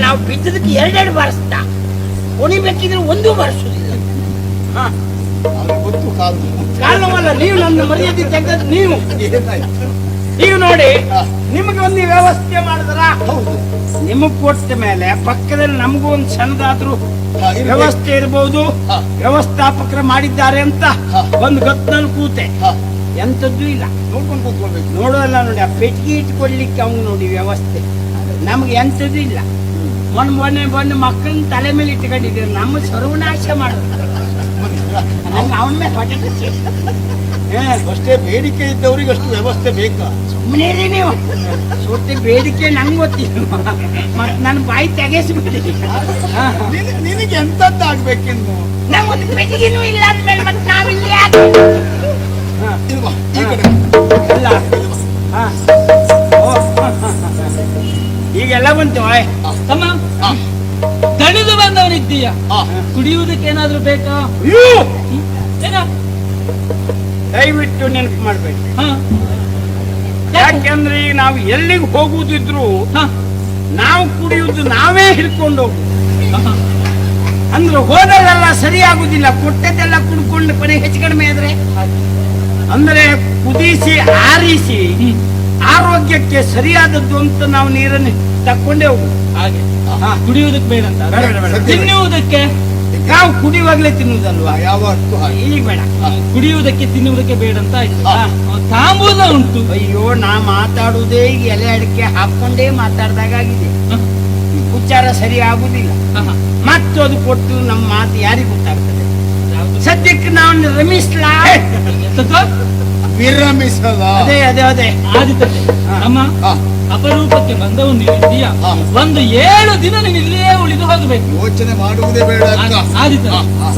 ನಾವು ಬಿದ್ದದಕ್ಕೆ ಎರಡೆರಡು ಬಾರಿಸ್ದ ಕುಣಿಬೇಕಿದ್ರೆ ಒಂದೂ ಬಾರಿಸುದಿಲ್ಲ ಹಾ ಗೊತ್ತು ಕಾಲು ಕಾಲ್ ನೋವಲ್ಲ ನೀವು ನನ್ನ ಮರ್ಯಾದೆ ತೆಗೆದದ್ದು ನೀವು. ನೀವು ನೋಡಿ ನಿಮಗೆ ಒಂದು ವ್ಯವಸ್ಥೆ ಮಾಡಿದ್ರ? ನಿಮಗ್ ಕೊಟ್ಟ ಮೇಲೆ ಪಕ್ಕದಲ್ಲಿ ನಮಗೂ ಒಂದು ಸಣ್ಣದಾದ್ರೂ ವ್ಯವಸ್ಥೆ ಇರಬಹುದು ವ್ಯವಸ್ಥಾಪಕರ ಮಾಡಿದ್ದಾರೆ ಅಂತ. ಒಂದು ಗತ್ನಲ್ಲಿ ಕೂತೆ. ಹಾ. ಎಂತದ್ದು ಇಲ್ಲ. ನೋಡ್ಕೊಂಡು ಕೂತ್ಕೊಳ್ಬೇಕು. ನೋಡೋಲ್ಲ ನೋಡಿ ಆ ಪೆಟ್ಟಿಗೆ ಇಟ್ಕೊಳ್ಲಿಕ್ಕೆ ಅವ್ನು ನೋಡಿ ವ್ಯವಸ್ಥೆ. ನಮ್ಗೆ ಎಂತದ್ದು ಇಲ್ಲ. ಮೊನ್ನೆ ಮೊನ್ನೆ ಬಂದು ಮಕ್ಕಳನ್ನ ತಲೆ ಮೇಲೆ ಇಟ್ಕೊಂಡಿದ್ದೀವಿ ನಮ್ಮ ಸರ್ವನಾಶ ಮಾಡೋದು. ಅವನ ಮೇಲೆ ಹೊಟ್ಟೆ ಅಷ್ಟೇ ಬೇಡಿಕೆ ಇದ್ದವ್ರಿಗೆ ಅಷ್ಟು ವ್ಯವಸ್ಥೆ ಬೇಕಾ? ಸುಮ್ಮನೆ ನೀವು. ಸುತ್ತಿ ಬೇಡಿಕೆ ನಂಗೆ ಗೊತ್ತಿಲ್ಲ. ಮತ್ತೆ ನನ್ನ ಬಾಯಿ ತೆಗೆಸ್ಬಿಡಿ. ನಿನ- ನಿನಗೆ ಎಂತದ್ದಾಗ್ಬೇಕಿನ್ನು? ನಮ್ಮ ಪೆಟ್ಟಿಗೆನೂ ಇಲ್ಲ ಅಂದ್ಮೇಲೆ ಮತ್ತೆ ನಾವಿಲ್ಲಿ ಯಾಕೆ? ಓಯ್. ತಮ್ಮ ದಣಿದು ಬಂದವನಿದ್ದೀಯ. ಕುಡಿಯುವುದಕ್ಕೆ ಏನಾದ್ರೂ ಬೇಕಾ? ದಯವಿಟ್ಟು ನೆನಪು ಮಾಡ್ಬೇಕು. ಯಾಕೆಂದ್ರೆ ನಾವು ಎಲ್ಲಿಗೆ ಹೋಗುದಿದ್ರು ನಾವು ಕುಡಿಯುವುದು ನಾವೇ ಹಿಡ್ಕೊಂಡು ಹೋಗುದು. ಅಂದ್ರೆ ಹೋದಲ್ಲೆಲ್ಲ ಸರಿ ಆಗುದಿಲ್ಲ ಕೊಟ್ಟದ್ದೆಲ್ಲ ಕುಡ್ಕೊಂಡು ಕೊನೆ ಹೆಚ್ಚು ಕಡಿಮೆ ಆದ್ರೆ? ಅಂದ್ರೆ ಕುದಿಸಿ ಆರಿಸಿ. ಆರೋಗ್ಯಕ್ಕೆ ಸರಿಯಾದದ್ದು ಅಂತ ನಾವು ನೀರನ್ನು ತಕ್ಕೊಂಡೇ ಹೋಗುದು ಹಾಗೆ. ಕುಡಿಯುವುದಕ್ಕೆ ಬೇಡ ಅಂತ. ತಿನ್ನುವುದಕ್ಕೆ ನಾವು ಕುಡಿಯುವಾಗಲೇ ತಿನ್ನುವುದಲ್ವಾ? ಯಾವತ್ತು ಈಗ ಬೇಡ. ಕುಡಿಯುವುದಕ್ಕೆ ತಿನ್ನುವುದಕ್ಕೆ ಬೇಡ ಅಂತ ಆಯ್ತು. ತಾಂಬೂಲ ಉಂಟು. ಅಯ್ಯೋ ನಾ ಮಾತಾಡುವುದೇ ಈಗ ಎಲೆ ಅಡಿಕೆ ಹಾಕೊಂಡೇ ಮಾತಾಡ್ದಾಗಿದೆ ಉಚ್ಚಾರ ಸರಿ ಆಗುದಿಲ್ಲ. ಮತ್ತು ಅದು ಕೊಟ್ಟು ನಮ್ಮ ಮಾತು ಯಾರಿಗೆ ಗೊತ್ತಾಗ್ತದೆ? ಸದ್ಯಕ್ಕೆ ನಾವು ರಮಿಸ್ಲಾ? ವಿರಮಿಸದ. ಅದೇ ಅದೇ ಅದೇ. ಆದಿತ್ಯತೆ. ಅಮ್ಮ ಅಪರೂಪಕ್ಕೆ ಬಂದವು ನೀವಿದ್ದೀಯ. ಒಂದು ಏಳು ದಿನ ನೀನು ಇಲ್ಲಿಯೇ ಉಳಿದು ಹೋಗಬೇಕು. ಯೋಚನೆ ಮಾಡುವುದೇ ಬೇಡ ಹಾ.